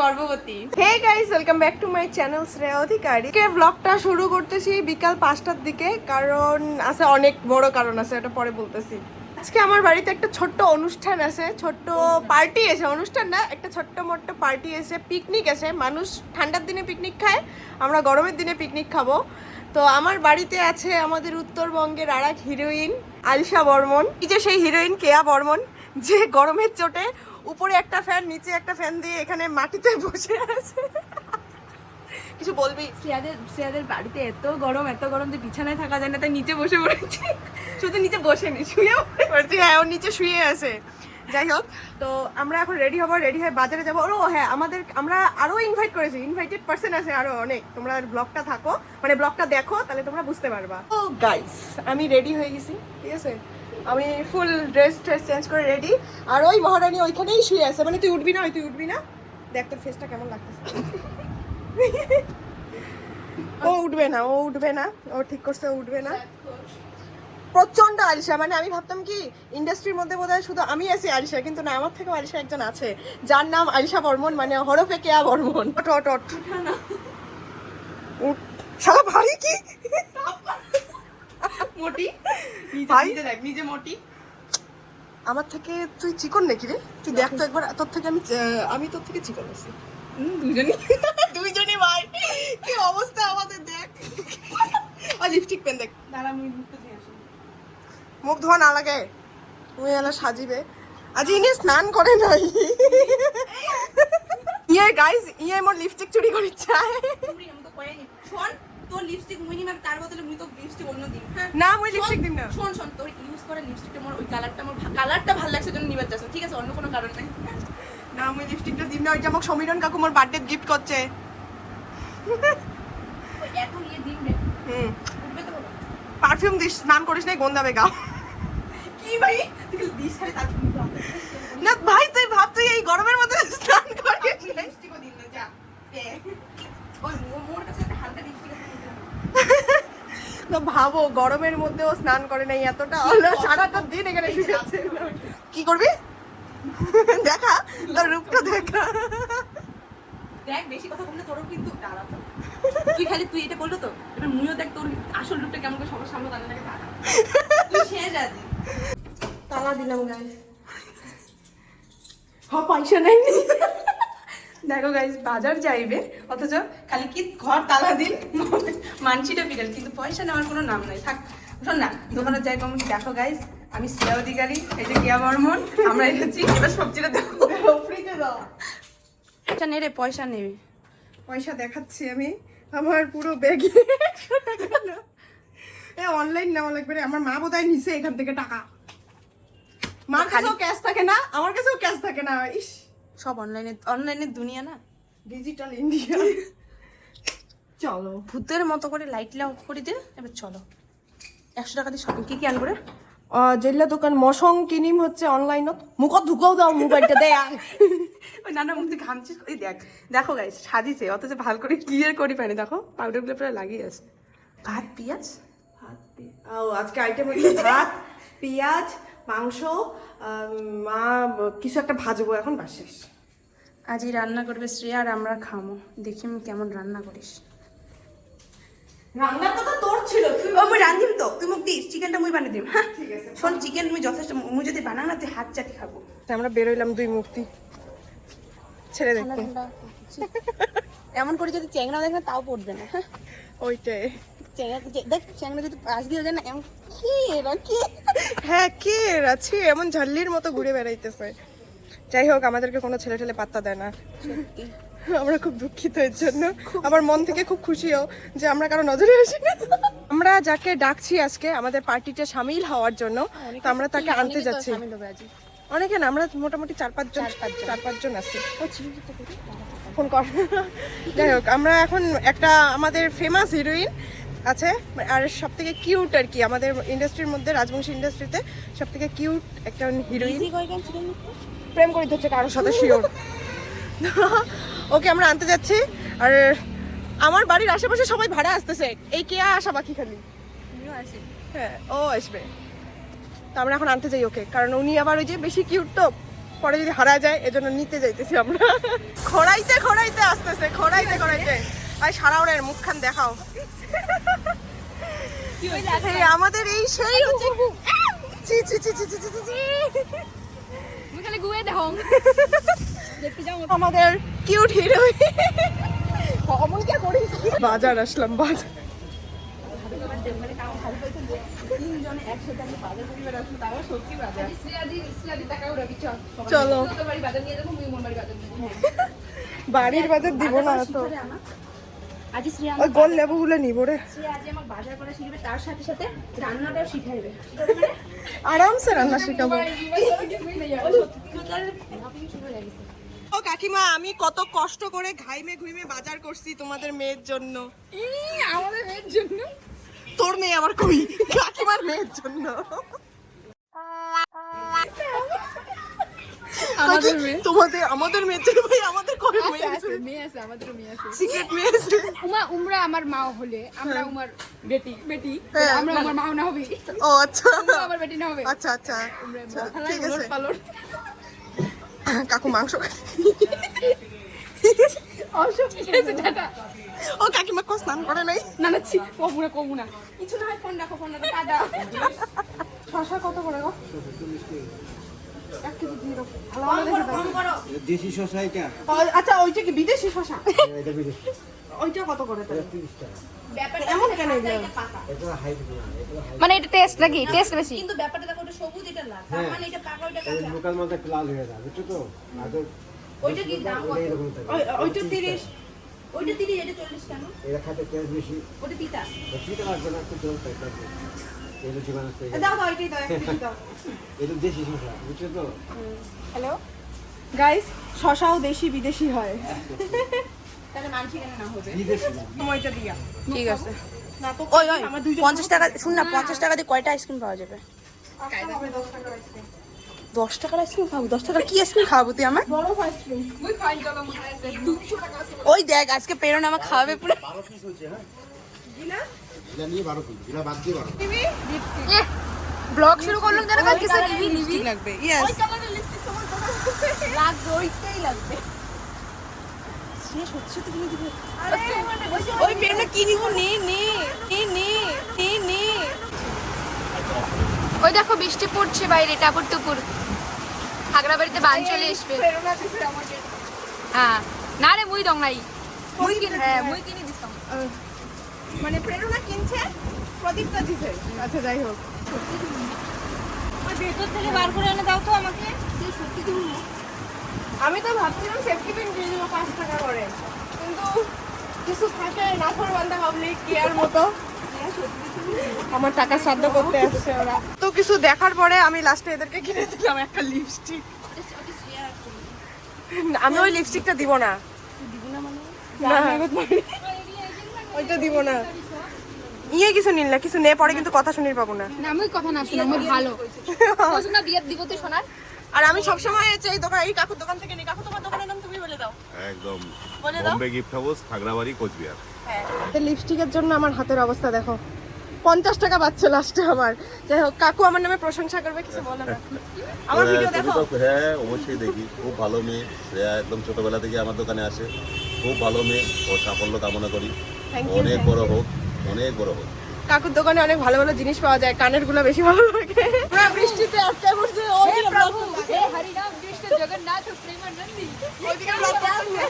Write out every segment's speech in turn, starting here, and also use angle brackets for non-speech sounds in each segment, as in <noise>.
গর্ভবতী। Guys back to my শুরু করতেছি বিকাল পাঁচটার দিকে, কারণ আছে অনেক বড় কারণ আছে পরে বলতেছি। আজকে আমার বাড়িতে একটা ছোট্ট অনুষ্ঠান আছে, ছোট্ট পার্টি আছে। অনুষ্ঠান না, একটা ছোট্ট পার্টি পিকনিক মানুষ ঠান্ডার দিনে পিকনিক খায়, আমরা গরমের দিনে পিকনিক খাব। তো আমার বাড়িতে আছে আমাদের উত্তরবঙ্গের আর এক হিরোইন আলশা বর্মন। এই যে সেই হিরোইন কেয়া বর্মন, যে গরমের চোটে উপরে একটা ফ্যান নিচে একটা ফ্যান দিয়ে এখানে মাটিতে বসে আছে। কিছু বলবি? শ্রেয়াদের শ্রেয়াদের বাড়িতে এত গরম এত গরম যে বিছানায় থাকা যায় না তাই নিচে বসে পড়েছি। শুধু নিচে বসে নি শুয়ে বলছি হ্যাঁ ওর নিচে শুয়ে আছে। যাই হোক তো আমরা এখন রেডি হব রেডি হয়ে বাজারে যাব। ও হ্যাঁ আমাদের আমরা আরও ইনভাইট করেছি। ইনভাইটেড পার্সন আছে আরও অনেক। তোমরা ব্লগটা থাকো মানে ব্লগটা দেখো তাহলে তোমরা বুঝতে পারবা। ও গাইস আমি রেডি হয়ে গেছি ঠিক আছে? আমি ফুল ড্রেস ট্রেস চেঞ্জ করে রেডি আর ওই মহারানী ওইখানেই শুয়ে আছে। মানে তুই উঠবি না? ওই তুই উঠবি না? দেখ তোর ফেসটা কেমন লাগতেছে। ও উঠবে না ও উঠবে না। ও ঠিক করছে ও উঠবে না। প্রচণ্ড আলিশা। মানে আমি ভাবতাম কি ইন্ডাস্ট্রির মধ্যে বোধহয় শুধু আমি আছি আলিশা কিন্তু না আমার থেকেও আলিশা একজন আছে। যার নাম আলিশা বর্মন মানে হরফে কেয়া বর্মন। অট উঠ। শালা ভারী কি? মোটি? নিজে দেখ নিজে মোটি? আমার থেকে তুই চিকন নাকি রে? তুই দেখ তো একবার তোর থেকে আমি আমি তোর থেকে চিকন আছি। দুজনই <laughs> দুইজনই। ভাই। কি অবস্থা আমাদের দেখ। আর লিপস্টিক পেন দেখ। দাঁড়া মুই মুখটা ধুয়ে আসি। মুখ ধোয়া না লাগে। ওই এলা সাজিবে। আজ ইনি স্নান করে নাই। ইয়ে গাইস ইয়ে মোর লিপস্টিক চুরি করে চায় আমি শোন তোর লিপস্টিক মুই নিমার তার বদলে মুই তো লিপস্টিক অন্য দিন হ্যাঁ। না মুই লিপস্টিক দিম না। শোন শোন তোর ইউজ করা লিপস্টিকটা আমার ওই কালারটা আমার কালারটা ভালো লাগছে জন্য নিবার যাচ্ছে ঠিক আছে? অন্য কোনো কারণ নাই। না মুই লিপস্টিকটা দিম না ওই যে আমাকে সমীরণ কাকু মোর বার্থডে গিফট করছে। এত ইয়ে দিন রে। হুম। পারফিউম দিস স্নান করিস নাই গন্ধাবে গা কি ভাই? তুই দিস খালি তার না ভাই তুই ভাব তুই এই গরমের মধ্যে স্নান করিস নাই। লিপস্টিকও দিন না যা এ। ওই মোর- মোর কাছে একটা হালকা লিপস্টিক আছে নিয়ে দিলাম। তো ভাবো গরমের মধ্যেও স্নান করে নাই এতটা। সারাটা দিন এখানে শুয়ে আছে। কি করবি? দেখা তোর রূপটা দেখা। দেখ বেশি কথা বললে তোরও কিন্তু দাঁড়াতো তুই খালি তুই এটা বলল তো এবার মুইও দেখ তোর আসল রূপটা কেমন করে সবার সামনে থাকে দাঁড়া তুই শেষ আছি তালা দিলাম গাই হ পয়সা নাই দেখো গাইজ বাজার যাইবে অথচ খালি কি ঘর তালা দিন মানসিটা বিকাল কিন্তু পয়সা নেওয়ার কোনো নাম নাই। থাক শোন না দোকানে যাই কম দেখো গাইজ আমি শ্রেয়া অধিকারী এই যে কিয়া বর্মন আমরা এসেছি এবার সবজিটা দেখো। ফ্রিতে দাও। পয়সা নেবে পয়সা নেবে পয়সা দেখাচ্ছি আমি আমার পুরো ব্যাগে এ। অনলাইন নেওয়া লাগবে রে আমার মা বোধহয় নিছে এখান থেকে টাকা। মার কাছেও ক্যাশ থাকে না আমার কাছেও ক্যাশ থাকে না ইস। সব অনলাইনে অনলাইনের দুনিয়া না? ডিজিটাল ইন্ডিয়া চলো। ভূতের মতো করে লাইট অফ করে দে এবার চলো। একশো টাকা দিয়ে শপিং কি কি আনব রে? জেলা দোকান মশং কিনিম হচ্ছে অনলাইনত মুখত ঢুকাও দাও মোবাইলটা দেয় <laughs> ওই নানা মুখ দিয়ে ঘামছিস ওই দেখ দেখো গাইস সাজিছে অথচ ভালো করে ক্লিয়ার করি পানি দেখো পাউডারগুলো পুরো লাগিয়ে আছে। ভাত পেঁয়াজ? ও আজকে আইটেম হচ্ছে ভাত পেঁয়াজ মাংস মা কিছু একটা ভাজবো এখন বাস শেষ। আজই রান্না করবে শ্রেয়া আর আমরা খামো। দেখি কেমন রান্না করিস। রান্নাটা তো তোর ছিল তুই ও মুই রান্ধিম তো। তুই মুখ দিস চিকেনটা মুই বানিয়ে দিম। হ্যাঁ ঠিক আছে। শোন চিকেন মুই যথেষ্ট মুই যদি বানাও না তুই হাত চাটি খাব। আমরা বেরোইলাম দুই মূর্তি ছেড়ে দেখতে এমন করে যদি চ্যাংরা দেখ না তাও পড়বে না। ওইটাই। দেখ যদি পাশ দিয়ে যায় না এমন কি এরা কি? হ্যাঁ কে এমন ঝাল্লির মতো ঘুরে বেড়াইতেছে। যাই হোক আমাদেরকে কোনো ছেলে পাত্তা দেয় না। সত্যি। আমরা খুব দুঃখিত এর জন্য। আমার মন থেকে খুব খুশিও যে আমরা কারও নজরে আসি না। আমরা যাকে ডাকছি আজকে আমাদের পার্টিতে সামিল হওয়ার জন্য তো আমরা তাকে আনতে যাচ্ছি। অনেকে না আমরা মোটামুটি চার পাঁচজন। চার পাঁচজন আছি। ফোন কর। যাই হোক আমরা এখন একটা আমাদের ফেমাস হিরোইন আছে আর সব থেকে কিউট আর কি আমাদের ইন্ডাস্ট্রির মধ্যে রাজবংশী ইন্ডাস্ট্রিতে সব থেকে কিউট একটা হিরোইন প্রেম করি হচ্ছে কারোর সাথে শিওর ওকে আমরা আনতে যাচ্ছি আর আমার বাড়ির আশেপাশে সবাই ভাড়া আসতেছে। এই কেয়া আসা বাকি খালি? হ্যাঁ ও আসবে। তো আমরা এখন আনতে যাই ওকে কারণ উনি আবার ওই যে বেশি কিউট তো পরে যদি হারা যায় এজন্য নিতে যাইতেছি আমরা। খড়াইতে খড়াইতে আসতেছে খড়াইতে খড়াইতে। আর সারা ওরা মুখখান দেখাও। আমাদের এই সেই হচ্ছে চি চি চি চি চি চি, চি, চি। খালি গুয়ে দেখ আমাদের কিউট হিরো অমন কে করিস। বাজার আসলাম বাজার। চলো। বাড়ির বাজার দিব না তো। আজ শ্রেয়া ওই গোল লেবুগুলো নিব রে। শ্রেয়া আজ আমার বাজার করা শিখবে তার সাথে সাথে রান্নাটাও শিখাইবে আরামসে রান্না শেখাবো। ও কাকিমা আমি কত কষ্ট করে ঘাইমে ঘুইমে বাজার করছি তোমাদের মেয়ের জন্য। আমাদের মেয়ের জন্য। তোর মেয়ে আবার কই? কাকিমার মেয়ের জন্য। আমাদের মেয়ে। তোমাদের আমাদের জন্য ভাই আমাদের করে মেয়ে আছে মেয়ে আছে আমাদেরও মেয়ে আছে। সিক্রেট মেয়ে আছে উমা উমরা আমার মা হলে আমরা উমার বেটি বেটি হ্যাঁ। আমরা উমার মা না হবে ও আচ্ছা। আমার বেটি না হবে। আচ্ছা আচ্ছা। আচ্ছা, ঠিক আছে। কাকু মাংস ও কাকিমা কো স্নান করে নাই। না না ছি কমুনা কমুনা কিছু না হয় ফোন রাখো ফোন রাখো টাটা। শশা কত করে গো? দেশি শশা এটা? আচ্ছা ওইটা কি বিদেশি শশা এটা বিদেশি ওইটা কত করে তাহলে? তিরিশ টাকা। ব্যাপারটা এমন কেন এগুলো? এটা হাইট না এটা হাইট মানে এটা টেস্ট নাকি? টেস্ট বেশি। কিন্তু ব্যাপারটা দেখো ওটা সবুজ এটা লাল। তার হ্যাঁ। মানে এটা পাকা ওইটা কাঁচা। লোকাল মালটা লাল হয়ে যায় বুঝছ তো? আগে ওইটা কি দাম ওটা ওইটা তিরিশ ওইটা তিরিশ এটা চল্লিশ কেন? এরা খাতে তেল বেশি। ওটা তিতা। চিটা লাগবে না একটু জল পাই থাকবে এটা জীবান আছে দাও দাও এটাই দাও এক দাও। এটা দেশি শশা বুঝছ তো? হ্যালো গাইস শশাও দেশি বিদেশি হয়। তাহলে মানছি কেন না হবে? বিদেশি সময়টা দিয়া। ঠিক আছে। ওই ওই পঞ্চাশ টাকা শুন না পঞ্চাশ টাকা দিয়ে কয়টা আইসক্রিম পাওয়া যাবে? দশ টাকার আইসক্রিম। খাব? দশ টাকার কি আইসক্রিম খাওয়াবো তুই আমার আইসক্রিম মুই খাই চলো আছে 200 টাকা আছে। ওই দেখ আজকে পেরোন আমার খাওয়াবে পুরো। বারো পিস হয়েছে এটা নিয়ে বারো পিস এটা বাদ দিয়ে বারো ব্লগ শুরু করলাম যেন কাল কিছু নিবি। নিবি লাগবে ইয়েস লাগবে। ওইটাই লাগবে। ওই পেনটা কি নিব নে নে নে নে নে নে ওই দেখো বৃষ্টি পড়ছে বাইরে টাপুর টুপুর। খাগড়াবাড়িতে বান চলে আসবে হ্যাঁ। না রে মুই দং নাই। মুই কিনে হ্যাঁ মুই কিনে দিতাম মানে প্রেরণা কিনছে প্রদীপটা দিছে। আচ্ছা যাই হোক। ভেতর থেকে বার করে এনে দাও তো আমাকে। আমি তো ভাবছিলাম সেফটি পিন দিয়ে দেবো পাঁচ টাকা করে। কিন্তু কিছু থাকে নাফর বান্ধা পাবলিক কেয়ার মতো। আমার টাকা শ্রাদ্ধ করতে আসছে ওরা। তো কিছু দেখার পরে আমি লাস্টে এদেরকে কিনে দিলাম একটা লিপস্টিক আমি ওই লিপস্টিকটা দিব না। না ওইটা দিব না। ইয়ে কিছু নিল না কিছু নে পরে কিন্তু কথা শুনির পাবো না। না আমি কথা না শুনে আমার ভালো। শোনা বিয়ের দিব তুই শোনার। আর আমি সবসময় চাই দোকান এই কাকুর দোকান থেকে নি কাকু তোমার দোকানের নাম তুমি বলে দাও। একদম। বলে দাও। Bombay gift house Khagrabari Cooch Behar. লিপস্টিকের জন্য আমার হাতের অবস্থা দেখো। পঞ্চাশ টাকা পাচ্ছে লাস্টে আমার। যাই হোক কাকু আমার নামে প্রশংসা করবে কিছু বলে না। আমার ভিডিও দেখো। হ্যাঁ অবশ্যই দেখি। খুব ভালো মেয়ে। একদম ছোটবেলা থেকে আমার দোকানে আসে। খুব ভালো মেয়ে। ও সাফল্য কামনা করি। অনেক বড় হোক অনেক বড় হোক। কাকুর দোকানে অনেক ভালো ভালো জিনিস পাওয়া যায় কানেরগুলো বেশি ভালো লাগে। পুরো বৃষ্টিতে আটকে পড়ছে হরি রাম কৃষ্ণ জগন্নাথ প্রেমানন্দী ওইদিকে ব্লক করতেছে।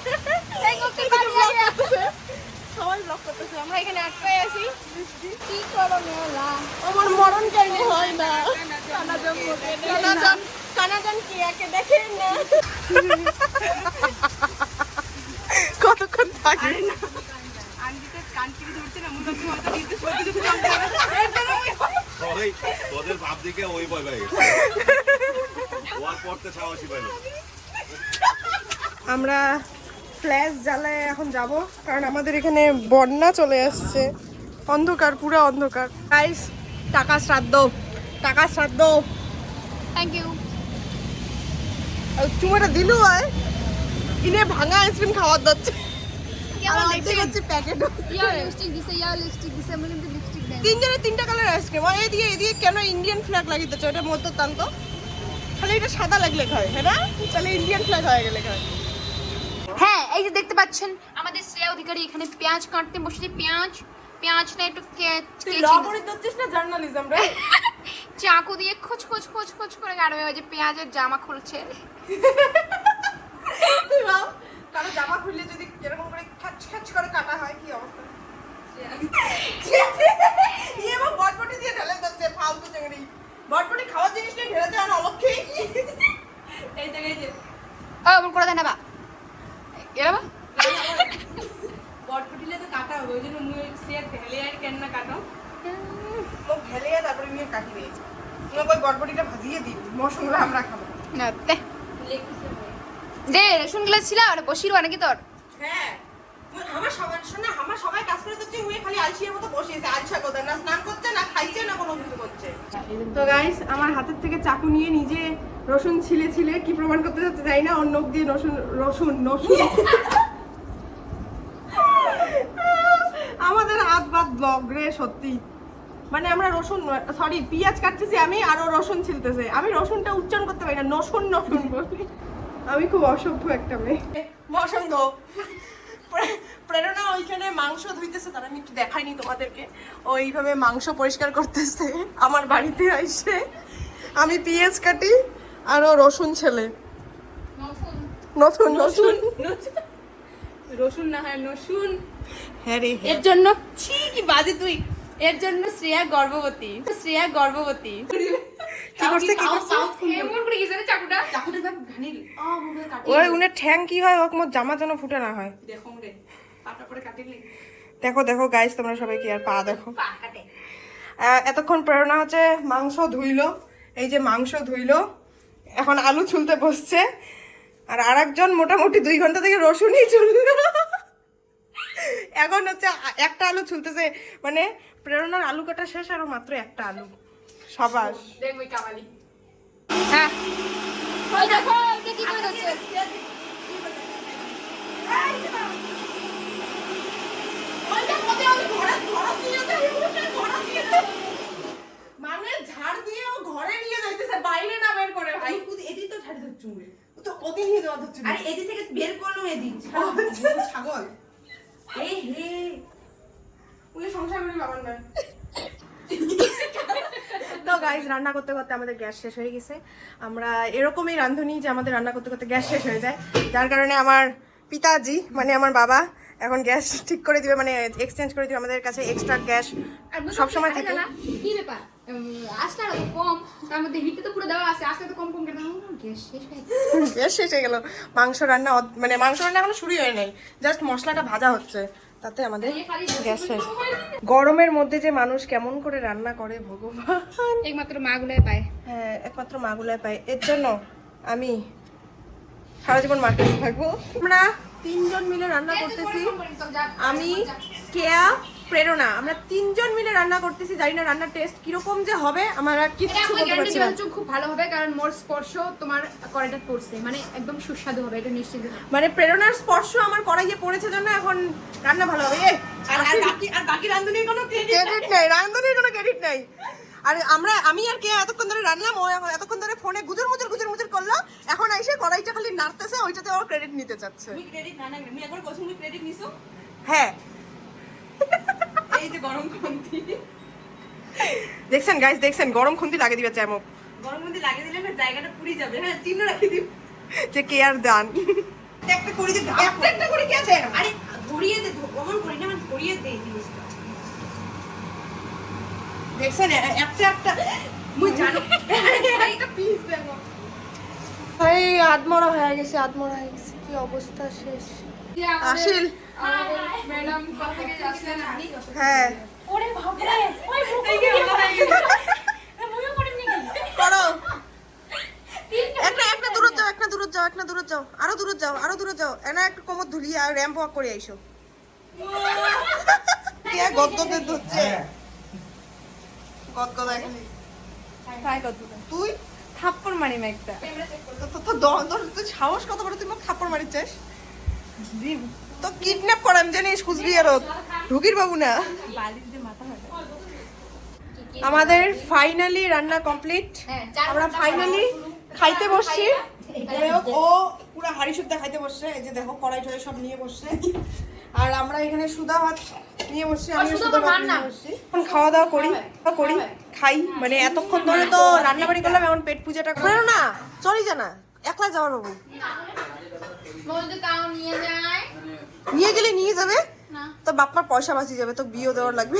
সবাই ব্লক করতেছে আমরা এখানে আটকে আছি। কি করো মেলা? আমার মরণ কেন হয় না? কানাজান কানাজান কি একে দেখেন না? <laughs> কতক্ষণ থাকে? সবাই তোদের ভাব দিকে ওই ভয় পাই ওয়ার পড়তে সাহসী পাইল আমরা ফ্ল্যাশ জ্বালায় এখন যাব কারণ আমাদের এখানে বন্যা চলে আসছে। অন্ধকার পুরো অন্ধকার। গাইস টাকা শ্রাদ্ধ। টাকা শ্রাদ্ধ। থ্যাংক ইউ চুমাটা দিলু হয় ইনে ভাঙা আইসক্রিম খাওয়ার যাচ্ছে হচ্ছে প্যাকেট ইয়া লিপস্টিক দিছে ইয়া লিপস্টিক দিছে। আমি কিন্তু তিনজনের তিনটা কালার আইসক্রিম আর এদিকে এদিকে কেন ইন্ডিয়ান ফ্ল্যাগ লাগিতেছে ওটা মতো টান তো খালি এটা সাদা লাগলে হয় হ্যাঁ না? তাহলে ইন্ডিয়ান ফ্ল্যাগ হয়ে গেলে হয় হ্যাঁ এই যে দেখতে পাচ্ছেন আমাদের শ্রেয়া অধিকারী এখানে পেঁয়াজ কাটতে বসেছে। পেঁয়াজ পেঁয়াজটা একটু কে- তুই কেচে ল নিচ্ছে। পড়ে দিচ্ছিস না জার্নালিজম রে? <laughs> চাকু দিয়ে খোঁজ খোঁজ খোঁজ খোঁজ করে কাটবে ওই যে পেঁয়াজের জামা খুলছে। কারও জামা খুললে যদি এরকম করে খাচ খাচ করে কাটা হয় কি অবস্থা? বটবটি দিয়ে ঢেলে যাচ্ছে ফালতু চিংড়ি। বটবটি খাওয়ার জিনিসটা ঢেলে দেওয়ার অলক্ষেই এই জায়গায় যে। ও আমার করে দেন না বা এরা বা বটকুটিলে তো কাটা হবে ওই জন্য মুই সে ঢেলে আর কেন না কাটো। মুখ ঢেলে তারপরে নিয়ে কাটি দিয়েছি তোমাকে ওই বটবটিটা ভাজিয়ে দিই মশলা আমরা খাব। না তে দে রসুনগুলো ছিল আর বসিরবা নাকি তোর? হ্যাঁ। আমার সবাই শোনা আমার সবাই কাজ করে দিচ্ছে উনি খালি আলসিয়ার মতো বসে আছে আলসা কোথায় না স্নান করছে না খাইছে না কোনো কিছু করছে। তো গাইস আমার হাতের থেকে চাকু নিয়ে নিজে রসুন ছিলে ছিলে কি প্রমাণ করতে যাচ্ছে জানি না ওর নখ দিয়ে রসুন রসুন রসুন। আমাদের হাত বাদ ব্লগ রে সত্যি। মানে আমরা রসুন সরি পেঁয়াজ কাটতেছি আমি আর ও রসুন ছিলতেছে। আমি রসুনটা উচ্চারণ করতে পারি না নসুন নসুন বলি। আমি খুব অসভ্য একটা মেয়ে। প্রে- প্রেরণা ওইখানে মাংস ধুইতেছে তারা আমি একটু দেখাইনি তোমাদেরকে। ওইভাবে মাংস পরিষ্কার করতেছে আমার বাড়িতে আইসে। আমি পেঁয়াজ কাটি আর ও রসুন ছেলে। নতুন নতুন রসুন। না হয় নসুন। হ্যাঁ রে এর জন্য ছি কি বাজে তুই। এর জন্য শ্রেয়া গর্ভবতী। শ্রেয়া গর্ভবতী। ওই উনের ঠ্যাং কি হয়? মোর জামা যেন ফুটে না হয়। দেখো রে দেখো দেখো গাইস তোমরা সবাই কি আর পা দেখো। এতক্ষণ প্রেরণা হচ্ছে মাংস ধুইলো। এই যে মাংস ধুইলো এখন আলু ছুলতে বসছে। আর আরেকজন মোটামুটি দুই ঘণ্টা থেকে রসুনই ছুললো এখন হচ্ছে একটা আলু ছুলতেছে। মানে প্রেরণার আলু কাটা শেষ আরও মাত্র একটা আলু। সবাস। দেখ ওই কামালি হ্যাঁ দেখো কি আরে থেকে বের করলাম এদিক। ছাগল। এই হে। উনি সংসার করে বাবার না তো গাইজ রান্না করতে করতে আমাদের গ্যাস শেষ হয়ে গেছে। আমরা এরকমই রাঁধুনি যে আমাদের রান্না করতে করতে গ্যাস শেষ হয়ে যায়। যার কারণে আমার পিতাজি মানে আমার বাবা এখন গ্যাস ঠিক করে দিবে মানে এক্সচেঞ্জ করে দিবে আমাদের কাছে এক্সট্রা গ্যাস সব সময় থাকে। না কি ব্যাপার? আজটা তো কম তার মধ্যে হিটে তো পুরো দেওয়া আছে আজকে তো কম কম কেন গ্যাস শেষ হয়ে গেছে। <laughs> গ্যাস শেষ হয়ে গেল। মাংস রান্না মানে মাংস রান্না এখনও শুরুই হয় নাই। জাস্ট মশলাটা ভাজা হচ্ছে তাতে আমাদের গ্যাস শেষ। গরমের মধ্যে যে মানুষ কেমন করে রান্না করে ভগবান। একমাত্র মা গুলাই পায়। হ্যাঁ একমাত্র মাগুলায় পায়। এর জন্য আমি সারা জীবন মার থাকব। আমরা তিনজন মিলে রান্না করতেছি। আমি কেয়া প্রেরণা। আমরা তিনজন মিলে রান্না করতেছি জানি না রান্নার টেস্ট কীরকম যে হবে আমরা কিচ্ছু বলতে পারছি না। খুব ভালো হবে কারণ মোর স্পর্শ তোমার করেটা পড়ছে মানে একদম সুস্বাদু হবে এটা নিশ্চিত মানে প্রেরণার স্পর্শ আমার কড়াইয়ে পড়েছে জন্য এখন রান্না ভালো হবে। আর আর বাকি আর বাকি রান্ধুনির কোনো ক্রেডিট নেই। রান্ধনির কোনো ক্রেডিট নেই। আর আমরা আমি আর কে এতক্ষণ ধরে রান্নাম ও এতক্ষণ ধরে ফোনে গুজর মুজুর গুজর মুজুর করল এখন এসে কড়াইটা খালি নাড়তেছে ওইটাতে ওর ক্রেডিট নিতে চাচ্ছে। তুমি ক্রেডিট না না একবার কোচিং ক্রেডিট নিছো? হ্যাঁ। এই যে গরম খুন্তি। দেখছেন গাইস দেখছেন গরম খুন্তি লাগিয়ে দিবে চ্যামক। গরম খুন্তি লাগিয়ে দিলে না জায়গাটা পুড়ে যাবে। হ্যাঁ চিহ্ন রাখি দিই যে কে আর দান একটা করে দে একটা করে কি আছে? আরে ধরিয়ে দে অমন করি না মানে ধরিয়ে দে জিনিসটা। দেখছেন এ- একটা একটা। মুই জানো। একটা পিস দেখো এই আদমরা হয়ে গেছে আদমরা হয়ে গেছে। কি অবস্থা শেষ। আসিল। ম্যাডাম কথা থেকে আসলেন হ্যাঁ। ওরে ওই হয়ে। করো। একটা একটা দূর যাও একটা দূর যাও একটা দূর যাও। আরও দূর যাও আরও দূর যাও। এনা একটু কোমর ধুলিয়ে আর র্যাম্প ওয়াক করে আইসো। কে গদগদে ধরছে? গদগদ তুই থাপ্পড় মারি মা একটা। তোর সাহস কত বড়? তুই মোক থাপ্পড় মারি চাস তো কিডন্যাপ করাম জানিস কুচবিহারত ঢুকির বাবু না? আমাদের ফাইনালি রান্না কমপ্লিট। হ্যাঁ, আমরা ফাইনালি খাইতে বসছি। যাই হোক, ও পুরো হাড়ি শুদ্ধা খাইতে বসছে। এই যে দেখো কড়াই টড়াই সব নিয়ে বসছে। আর আমরা এখানে সুদা ভাত নিয়ে বসছি আমি সুদা ভাত নিয়ে বসছি। এখন খাওয়া দাওয়া করি খাওয়া করি খাই মানে এতক্ষণ ধরে তো রান্না বাড়ি করলাম এখন পেট পূজাটা করো। না চলি জানা একলা যাওয়ার বাবু। নিয়ে গেলে নিয়ে যাবে? তো বাপ্পার পয়সা বাঁচিয়ে যাবে তো বিয়ে দেওয়ার লাগবে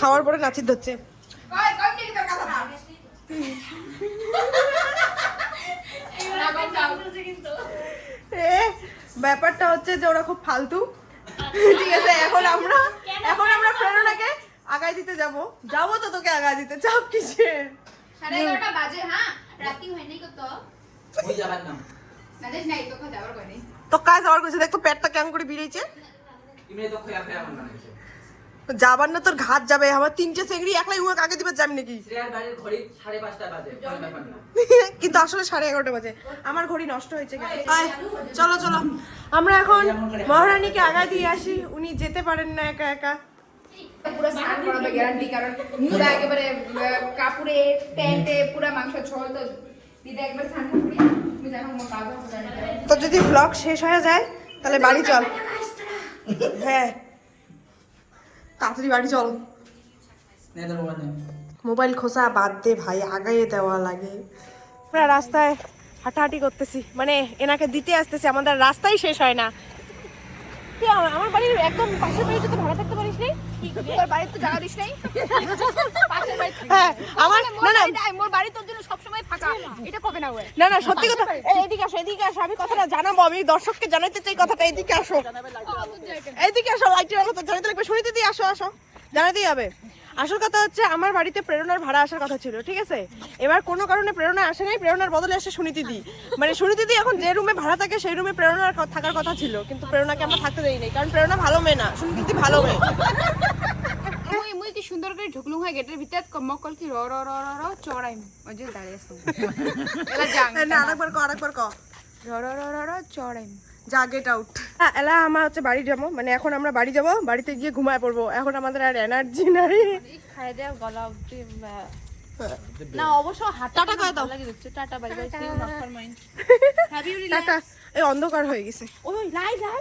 খাওয়ার পরে নাচির ধরছে। ব্যাপারটা হচ্ছে যে ওরা খুব ফালতু। ঠিক আছে এখন আমরা এখন আমরা প্রেরণাকে আগায় দিতে যাব। যাব তো তোকে আগায় দিতে চাপ কিসের? সাড়ে এগারোটা বাজে হ্যাঁ? রাতি হয়নি কত ওই যাবার নাম। তো কাজ যাওয়ার কইছে দেখতো পেটটা কেমন করে বেরিয়েছে ইমনি তো খয়া খয়া আমার বানাইছে যাবার না তোর ঘাট যাবে। আমার তিনটে চেংড়ি একলাই উয়ে কাকে দিবার যাবি নাকি কিন্তু আসলে সাড়ে এগারোটা বাজে। আমার ঘড়ি নষ্ট হয়েছে আয়, চলো চলো। আমরা এখন মহারানীকে আগায় দিয়ে আসি। উনি যেতে পারেন না একা একা। পুরো স্নান করাবে গ্যারান্টি কারণ একেবারে কাপড়ে প্যান্টে পুরো মাংস দিদা একবার স্নান তো যদি ব্লগ শেষ হয়ে যায় তাহলে বাড়ি চল। <laughs> হ্যাঁ। তাড়াতাড়ি বাড়ি চল। মোবাইল খোসা বাদ দে ভাই আগাইয়ে দেওয়া লাগে। আমরা রাস্তায় হাঁটাহাঁটি করতেছি। মানে এনাকে দিতে আসতেছি আমাদের রাস্তাই শেষ হয় না। আমার বাড়ির একদম পাশের বাড়ি যদি ভাড়া থাকতে পারিস নি? তোর বাড়িতে তো জায়গা দিস নাই? পাশের বাড়ি হ্যাঁ আমার না না। মোর বাড়ি তোর জন্য সবসময় ফাঁকা। এটা কবে না না না সত্যি কথা এই, এদিকে আসো এদিকে আসো আমি কথাটা জানাব আমি দর্শককে জানাতে চাই কথাটা এদিকে আসো। এইদিকে আসো লাইটের আলো তো জানাইতে লাগবে। শুনিতে দিয়ে আসো আসো। জানাতেই হবে। আসল কথা হচ্ছে আমার বাড়িতে প্রেরণার ভাড়া আসার কথা ছিল ঠিক আছে? এবার কোনো কারণে প্রেরণা আসে নাই প্রেরণার বদলে আসে সুনীতি দি। মানে সুনীতি দি এখন যে রুমে ভাড়া থাকে সেই রুমে প্রেরণার থাকার কথা ছিল কিন্তু প্রেরণাকে আমরা থাকতে দেই নাই কারণ প্রেরণা ভালো মেয়ে না সুনীতি দি ভালো মেয়ে। মুই কি সুন্দর করে ঢুকলুম হয় গেটের ভিতর মকল কি র র র র র চড়াই ওই যে দাঁড়িয়ে আসো <laughs> এলা যাং না আরেকবার ক আরেকবার ক। র র র র চড়াই যা গেট আউট এলা আমার হচ্ছে বাড়ি যাব। মানে এখন আমরা বাড়ি যাব বাড়িতে গিয়ে ঘুমায় পড়ব। এখন আমাদের আর এনার্জি নাই। খাই দেওয়া গলা অব্দি না অবশ্য টাটা কয়ে দাও tata. Bye bye see not mind tata <laughs> এই অন্ধকার হয়ে গেছে। ওই লাই লাই